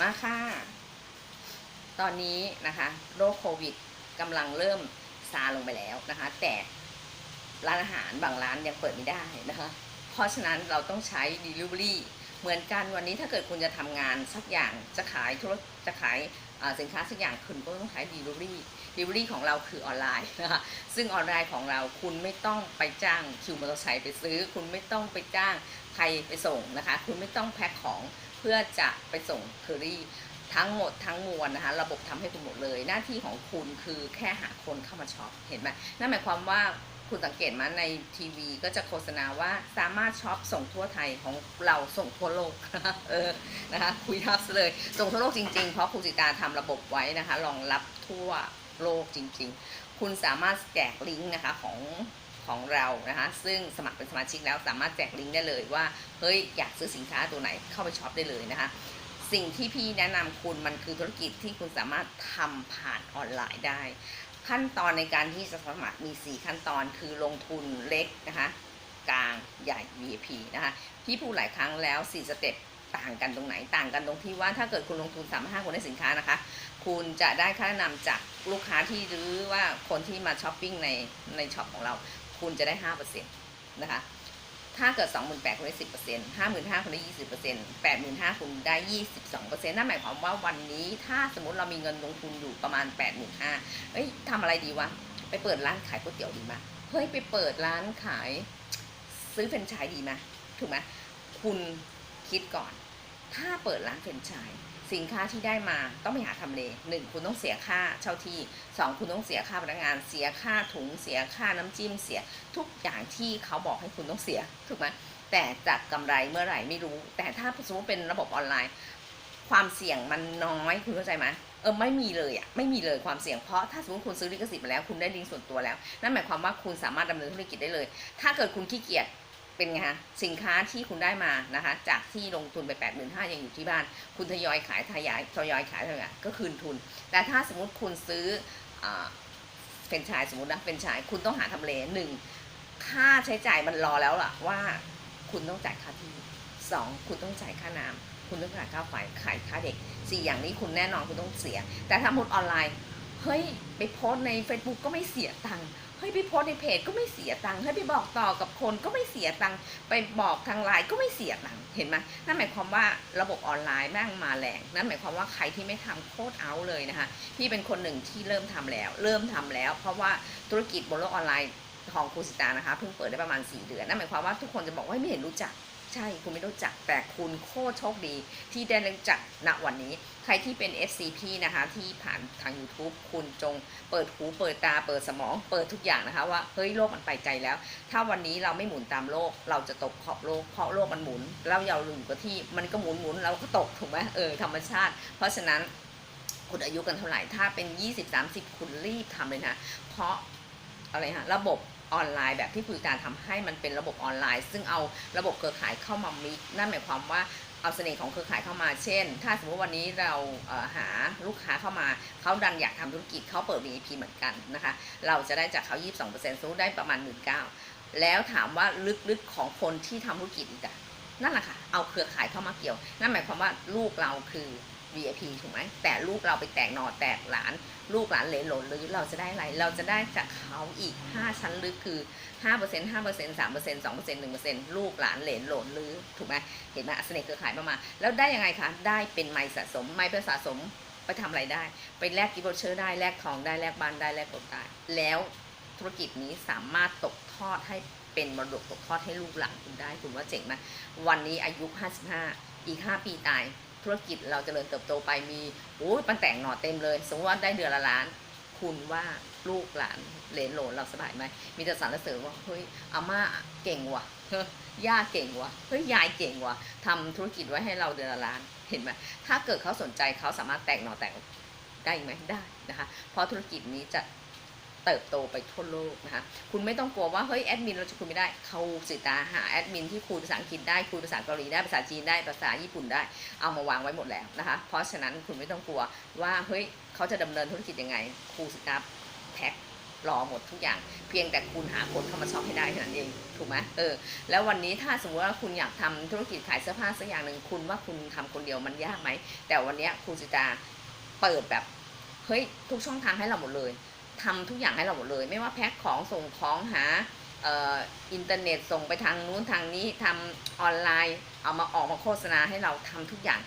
มาค่ะ ตอนนี้นะคะโรคโควิดกำลังเริ่มซาลงไปแล้วนะคะ แต่ร้านอาหารบางร้านยังเปิดไม่ได้นะคะ เพราะฉะนั้นเราต้องใช้ Delivery เหมือนกันวันนี้ถ้าเกิดคุณจะทำงานสักอย่างจะขายธุรจะขายสินค้าสักอย่างคุณก็ต้องใช้ Delivery Delivery ของเราคือออนไลน์นะคะซึ่งออนไลน์ของเราคุณไม่ต้องไปจ้างคิวมอเตอร์ไซค์ไปซื้อ คุณไม่ต้องไปจ้างใครไปส่งนะคะ คุณไม่ต้องแพ็คของ เพื่อจะไปส่งเคอรี่ทั้งหมดทั้งมวลนะคะระบบทำให้คุณหมดเลย หน้าที่ของคุณคือแค่หาคนเข้ามาช็อปเห็นไหมนั่นหมายความว่าคุณสังเกตมาในทีวีก็จะโฆษณาว่าสามารถช็อปส่งทั่วไทยของเราส่งทั่วโลกเออนะคะคุยทับเลย ส่งทั่วโลกจริงๆ เพราะคุณจิตาทำระบบไว้นะคะรองรับทั่วโลกจริง ๆ คุณสามารถแจกลิงก์นะคะของ ของเรานะคะ ซึ่งสมัครเป็นสมาชิกแล้วสามารถแจกลิงก์ได้เลยว่า เฮ้ย อยากซื้อสินค้าตัวไหนเข้าไปช็อปได้เลยนะคะ สิ่งที่พี่แนะนำคุณมันคือธุรกิจที่คุณสามารถทำผ่านออนไลน์ได้ ขั้นตอนในการที่จะสมัครมี 4 ขั้นตอนคือลงทุนเล็กนะคะกลางใหญ่ VIP นะคะพี่พูดหลายครั้งแล้ว 4 สเต็ปต่างกันตรงไหนต่างกันตรงที่ว่าถ้าเกิดคุณลงทุน3ามห้าคนในสินค้านะคะ คุณจะได้ค่าแนะนำจากลูกค้าที่หรือว่าคนที่มาช้อปปิ้งในในช็อปของเรา คุณจะได้5%นะคะ ถ้าเกิด28,000คุณได้10% 55,000คุณได้20% 85,000คุณได้22%นั่นหมายความว่าวันนี้ถ้าสมมติเรามีเงินลงทุนอยู่ประมาณ85,000เอ้ยทำอะไรดีวะ ไปเปิดร้านขายก๋วยเตี๋ยวดีไหมเฮ้ยไปเปิดร้านขาย ซื้อแฟรนไชส์ดีไหมถูกไหมคุณคิดก่อน ถ้าเปิดร้านแฟรนไชส์ สินค้าที่ได้มาต้องไปหาทำเลหนึ่งคุณต้องเสียค่าเช่าที่สองคุณต้องเสียค่าพนักงาน เสียค่าถุง เสียค่าน้ำจิ้ม เสียทุกอย่างที่เขาบอกให้คุณต้องเสียถูกไหมแต่จากกำไรเมื่อไหร่ไม่รู้ แต่ถ้าสมมติเป็นระบบออนไลน์ ความเสี่ยงมันน้อยคุณเข้าใจไหมเออไม่มีเลยอะไม่มีเลยความเสี่ยงเพราะถ้าสมมติคุณซื้อลิขสิทธิ์มาแล้วคุณได้ลิงก์ส่วนตัวแล้ว นั่นหมายความว่าคุณสามารถดำเนินธุรกิจได้เลย ถ้าเกิดคุณขี้เกียจ เป็นไงฮะสินค้าที่คุณได้มานะคะ จากที่ลงทุนไป8ปดหมื่นห้ายังอยู่ที่บ้าน คุณทยอยขายทยอยทยอยขายทยอยก็คืนทุน แต่ถ้าสมมติคุณซื้อเฟรนชส์สมมตินะเฟรนชส์คุณต้องหาทำเลหนึ่งค่าใช้จ่ายมันรอแล้วล่ะว่า คุณต้องจ่ายค่าที่สองคุณต้องจ่ายค่าน้ำคุณต้องจ่ายค่าไฟขายค่าเด็กสี่อย่างนี้คุณแน่นอนคุณต้องเสีย แต่ถ้าหมดออนไลน์เฮ้ยไปโพสใน Facebook ก็ไม่เสียตังค์ เฮ้ยไปโพสในเพจก็ไม่เสียตังค์เฮ้ยไปบอกต่อกับคนก็ไม่เสียตังค์ไปบอกทางไลน์ก็ไม่เสียตังค์เห็นไหมนั่นหมายความว่าระบบออนไลน์แม่งมาแรงนั่นหมายความว่าใครที่ไม่ทำโคตรเอาเลยนะคะพี่เป็นคนหนึ่งที่เริ่มทำแล้ว เริ่มทำแล้ว เพราะว่าธุรกิจบนโลกออนไลน์ของครูสิตานะคะเพิ่งเปิดได้ประมาณ 4 เดือนนั่นหมายความว่าทุกคนจะบอกว่าไม่เห็นรู้จัก ใช่คุณไม่รู้จักแต่คุณโคตรโชคดี ที่ได้รู้จักณวันนี้ ใครที่เป็น SCP นะคะที่ผ่านทาง YouTube คุณจงเปิดหูเปิดตาเปิดสมอง เปิดทุกอย่างนะคะว่าเฮ้ยโลกมันไปไกลแล้ว ถ้าวันนี้เราไม่หมุนตามโลก เราจะตกขอบโลกเพราะโลกมันหมุนแล้วเราอยู่กับที่มันก็หมุนหมุนเราก็ตกถูกไหมเออธรรมชาติ เพราะฉะนั้นคุณอายุกันเท่าไหร่ถ้าเป็น 20-30 คุณรีบทำเลยนะเพราะอะไรฮะระบบ ออนไลน์แบบที่ผู้จัดการทำให้มันเป็นระบบออนไลน์ ซึ่งเอาระบบเครือข่ายเข้ามามิกนั่นหมายความว่าเอาเสน่ห์ของเครือข่ายเข้ามา เช่น ถ้าสมมติวันนี้เราเหาลูกค้าเข้ามา เขาดันอยากทำธุรกิจเขาเปิด VIP เหมือนกันนะคะ เราจะได้จากเขา 22%สู้ได้ประมาณ 1 9ื่นแล้วถามว่าลึกๆของคนที่ทำธุรกิจอีกอะนั่นแหละค่ะ เอาเครือข่ายเข้ามาเกี่ยว นั่นหมายความว่าลูกเราคือ VIP ถูกไหม แต่ลูกเราไปแตกหนอแตกหลาน ลูกหลานเหลนหลนหรือเราจะได้อะไร เราจะได้จากเขาอีก 5 ชั้นลึกคือ 5% 5% 3% 2% 1%ลูกหลานเหลนหลนหรือถูกไหมเห็นไหมเสน่ห์เครือข่ายประมาณแล้วได้ยังไงคะ ได้เป็นไม้สะสม ไม้เป็นสะสมไปทำอะไรได้ ไปแลกกิฟต์วอเชอร์ได้แลกทองได้แลกบ้านได้แลกรถได้ แล้วธุรกิจนี้สามารถตกทอดให้เป็นมรดกตกทอดให้ลูกหลานคุณได้คุณว่าเจ๋งไหมวันนี้อายุ 55 อีก 5 ปีตาย ธุรกิจเราจเจริญเติบโตไปมีโอ้ยมันแต่งหน่อเต็มเลย สมมติว่าได้เดือนละล้าน คุณว่าลูกหลานเหลนโหลนเราสบายไหมมีแต่สรรเสริญว่าเฮ้ยอาม่าเก่งว่ะย่าเก่งว่ะเฮ้ยยายเก่งว่ะทำธุรกิจไว้ให้เราเดือนละล้านเห็นไหมถ้าเกิดเขาสนใจเขาสามารถแตกหน่อแตกได้ไหมได้นะคะเพราะธุรกิจนี้จะ เติบโตไปทั่วโลกนะคะ คุณไม่ต้องกลัวว่าเฮ้ยแอดมินเราจะคุยไม่ได้ เขาสิตาหาแอดมินที่คุยภาษาอังกฤษได้คุยภาษาเกาหลีได้ภาษาจีนได้ภาษาญี่ปุ่นได้เอามาวางไว้หมดแล้วนะคะ เพราะฉะนั้นคุณไม่ต้องกลัวว่าเฮ้ยเขาจะดำเนินธุรกิจยังไงครูสิตาแพ็ครอหมดทุกอย่าง เพียงแต่คุณหาคนเข้ามาช็อปให้ได้แค่นั้นเองถูกไหมเออแล้ววันนี้ถ้าสมมติว่าคุณอยากทำธุรกิจขายเสื้อผ้าสักอย่างหนึ่งคุณว่าคุณทำคนเดียวมันยากไหมแต่วันนี้ครูสิตาเปิดแบบเฮ้ยทุกช่องทางให้เราหมดเลย ทำทุกอย่างให้เราหมดเลย ไม่ว่าแพ็คของส่งของหาอ,อ,อินเทอร์เน็ตส่งไปทางนู้นทางนี้ทำออนไลน์ เอามาออกมาโฆษณาให้เราทำทุกอย่าง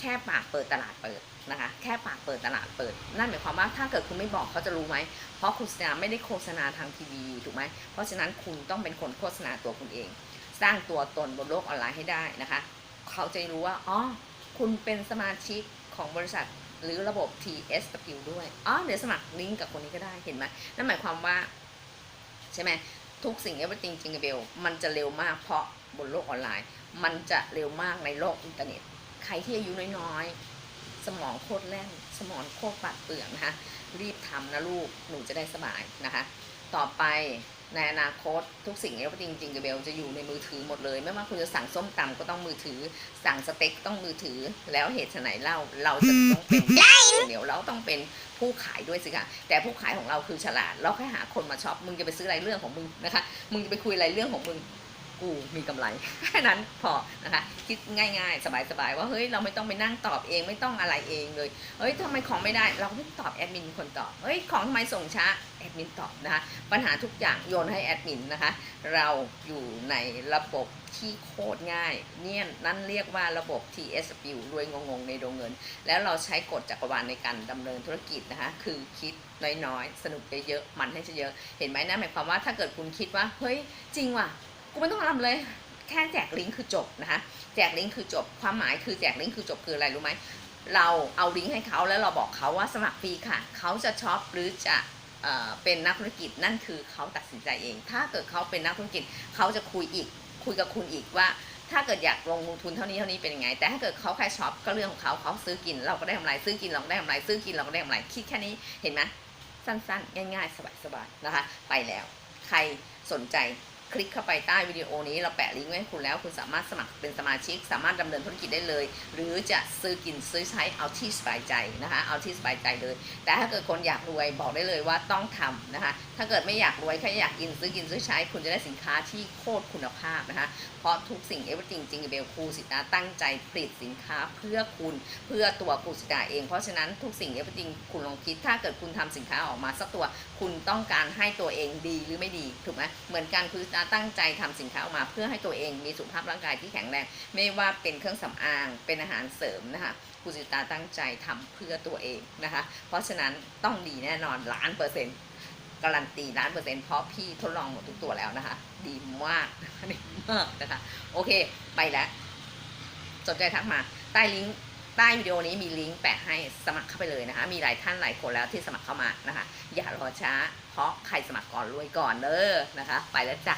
แค่ปากเปิดตลาดเปิดนะคะ แค่ปากเปิดตลาดเปิด นั่นหมายความว่าถ้าเกิดคุณไม่บอกเขาจะรู้ไหม เพราะคุณสนาไม่ได้โฆษณาทางทีวีถูกไหม เพราะฉะนั้นคุณต้องเป็นคนโฆษณาตัวคุณเอง สร้างตัวตนบนโลกออนไลน์ให้ได้นะคะ เขาจะรู้ว่า อ๋อ คุณเป็นสมาชิกของบริษัท หรือระบบ TSW ด้วยอ๋อเดี๋ยวสมัครลิงก์กับคนนี้ก็ได้เห็นไหมนั่นหมายความว่า ใช่ไหมทุกสิ่ง everything จริงเบลมันจะเร็วมากเพราะบนโลกออนไลน์ มันจะเร็วมากในโลกอินเทอร์เน็ต ใครที่อายุน้อยๆ สมองโคตรแล่น สมองโคตรปาดเปลืองนะคะรีบทำนะลูกหนูจะได้สบายนะคะ ต่อไป ในอนาคตทุกสิ่งเอฟจริงจริงกับเบลจะอยู่ในมือถือหมดเลย ไม่ว่าคุณจะสั่งส้มตำก็ต้องมือถือ สั่งสเต็กต้องมือถือ แล้วเหตุไฉนเล่าเราจะต้องเป็นเดี๋ยวเราต้องเป็นผู้ขายด้วยสิคะแต่ผู้ขายของเราคือฉลาด เราแค่หาคนมาช็อปมึงจะไปซื้ออะไรเรื่องของมึงนะคะ มึงจะไปคุยอะไรเรื่องของมึง กูมีกำไรแค่นั้นพอนะคะคิดง่าย ๆ สบายๆว่าเฮ้ยเราไม่ต้องไปนั่งตอบเองไม่ต้องอะไรเองเลยเฮ้ยทำไมของไม่ได้เราก็ไม่ตอบแอดมินคนตอบเฮ้ยของทำไมส่งช้าแอดมินตอบนะคะปัญหาทุกอย่างโยนให้แอดมินนะคะเราอยู่ในระบบที่โคตรง่ายเนี่ยนั่นเรียกว่าระบบ TSW รวยงงๆในดวงเงิน แล้วเราใช้กฎจักรวาลในการดำเนินธุรกิจนะคะคือคิดน้อยๆ สนุกเยอะๆมันให้เยอะเห็นไหมนะหมายความว่าถ้าเกิดคุณคิดว่าเฮ้ยจริงว่ะ กูไม่ต้องทำเลย แค่แจกลิงก์คือจบนะคะแจกลิงก์คือจบ ความหมายคือแจกลิงก์คือจบคืออะไรรู้ไหมเราเอาลิงก์ให้เขาแล้วเราบอกเขาว่าสมัครฟรีค่ะ เขาจะช็อปหรือจะเอเป็นนักธุรกิจนั่นคือเขาตัดสินใจเอง ถ้าเกิดเขาเป็นนักธุรกิจเขาจะคุยอีกคุยกับคุณอีกว่า ถ้าเกิดอยากลงทุนเท่านี้เท่านี้เป็นยังไง แต่ถ้าเกิดเขาแค่ช็อปก็เรื่องของเขาเขาซื้อกินเราก็ได้กำไรซื้อกินเราก็ได้กำไรซื้อกินเราก็ได้กำไรคิดแค่นี้เห็นไหมสั้นๆ ง่าย ๆ สบายๆนะคะ ไปแล้ว ใครสนใจ คลิกเข้าไปใต้วิดีโอนี้เราแปะลิงก์ไว้ให้คุณแล้ว คุณสามารถสมัครเป็นสมาชิก สามารถดำเนินธุรกิจได้เลย หรือจะซื้อกินซื้อใช้เอาที่สบายใจนะคะเอาที่สบายใจเลย แต่ถ้าเกิดคนอยากรวยบอกได้เลยว่าต้องทำนะคะถ้าเกิดไม่อยากรวยแค่อยากกินซื้อกินซื้อใช้ คุณจะได้สินค้าที่โคตรคุณภาพนะคะเพราะทุกสิ่งเอเวอร์จริงจริงเบลครูสิตาตั้งใจผลิตสินค้าเพื่อคุณเพื่อตัวครูสิตาเอง เพราะฉะนั้นทุกสิ่งเอเวอร์จริงคุณลองคิดถ้าเกิดคุณทำสินค้าออกมาสักตัวคุณต้องการให้ตัวเองดีหรือไม่ดีถูกไหมเหมือนกันคือตาตั้งใจทำสินค้าออกมา เพื่อให้ตัวเองมีสุขภาพร่างกายที่แข็งแรง ไม่ว่าเป็นเครื่องสำอาง เป็นอาหารเสริมนะคะคุณสิตาตั้งใจทำเพื่อตัวเองนะคะ เพราะฉะนั้นต้องดีแน่นอนล้านเปอร์เซ็นต์การันตีล้านเปอร์เซ็นต์เพราะพี่ทดลองหมดทุกตัวแล้วนะคะ ดีมากดีมากนะคะ โอเค ไปแล้ว สนใจทักมา ใต้ลิงก์ ใต้วิดีโอนี้มีลิงก์แปะให้สมัครเข้าไปเลยนะคะ มีหลายท่านหลายคนแล้วที่สมัครเข้ามานะคะ อย่ารอช้า เพราะใครสมัครก่อนรวยก่อนเด้อนะคะ ไปแล้วจ้ะ